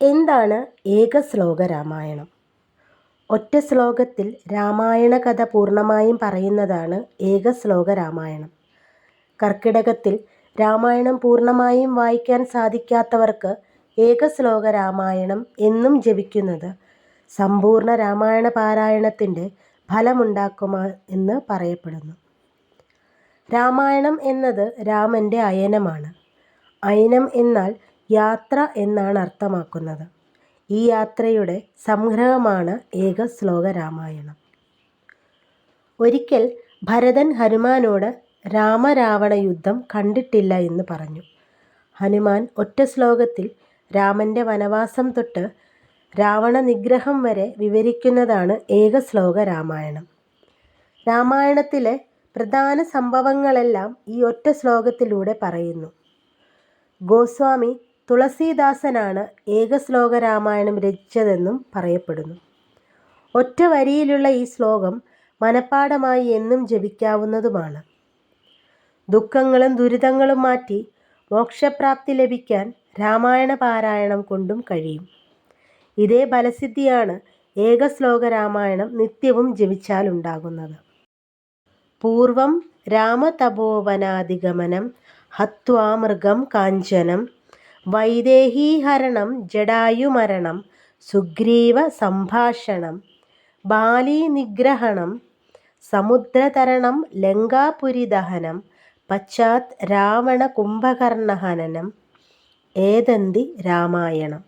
എന്താണ് ഏകശ്ലോക രാമായണം? ഒറ്റ ശ്ലോകത്തിൽ രാമായണ കഥ പൂർണമായും പറയുന്നതാണ് ഏകശ്ലോക രാമായണം. കർക്കിടകത്തിൽ രാമായണം പൂർണമായും വായിക്കാൻ സാധിക്കാത്തവർക്ക് ഏകശ്ലോക രാമായണം എന്നും ജപിക്കുന്നത് സമ്പൂർണ രാമായണ പാരായണത്തിന്റെ ഫലമുണ്ടാക്കുമ എന്ന് പറയപ്പെടുന്നു. രാമായണം എന്നത് രാമന്റെ അയനമാണ്. അയനം എന്നാൽ യാത്ര എന്നാണ് അർത്ഥമാക്കുന്നത്. ഈ യാത്രയുടെ സംഗ്രഹമാണ് ഏക ശ്ലോക രാമായണം. ഒരിക്കൽ ഭരതൻ ഹനുമാനോട് രാമരാവണ യുദ്ധം കണ്ടിട്ടില്ല എന്ന് പറഞ്ഞു. ഹനുമാൻ ഒറ്റ ശ്ലോകത്തിൽ രാമന്റെ വനവാസം തൊട്ട് രാവണ നിഗ്രഹം വരെ വിവരിക്കുന്നതാണ് ഏക ശ്ലോക രാമായണം. രാമായണത്തിലെ പ്രധാന സംഭവങ്ങളെല്ലാം ഈ ഒറ്റ ശ്ലോകത്തിലൂടെ പറയുന്നു. ഗോസ്വാമി തുളസീദാസനാണ് ഏകശ്ലോക രാമായണം രചിച്ചതെന്നും പറയപ്പെടുന്നു. ഒറ്റ വരിയിലുള്ള ഈ ശ്ലോകം മനഃപ്പാടമായി എന്നും ജപിക്കാവുന്നതുമാണ്. ദുഃഖങ്ങളും ദുരിതങ്ങളും മാറ്റി മോക്ഷപ്രാപ്തി ലഭിക്കാൻ രാമായണ പാരായണം കൊണ്ടും കഴിയും. ഇതേ ഫലസിദ്ധിയാണ് ഏകശ്ലോക രാമായണം നിത്യവും ജപിച്ചാലുണ്ടാകുന്നത്. പൂർവം രാമതപോവനാധിഗമനം ഹത്വാമൃഗം കാഞ്ചനം വൈദേഹീഹരണം ജടായുമരണം സുഗ്രീവ സംഭാഷണം ബാലീനിഗ്രഹണം സമുദ്രതരണം ലങ്കാപുരിദഹനം പശ്ചാത് രാവണ കുംഭകർണഹനനം ഏതന്തി രാമായണം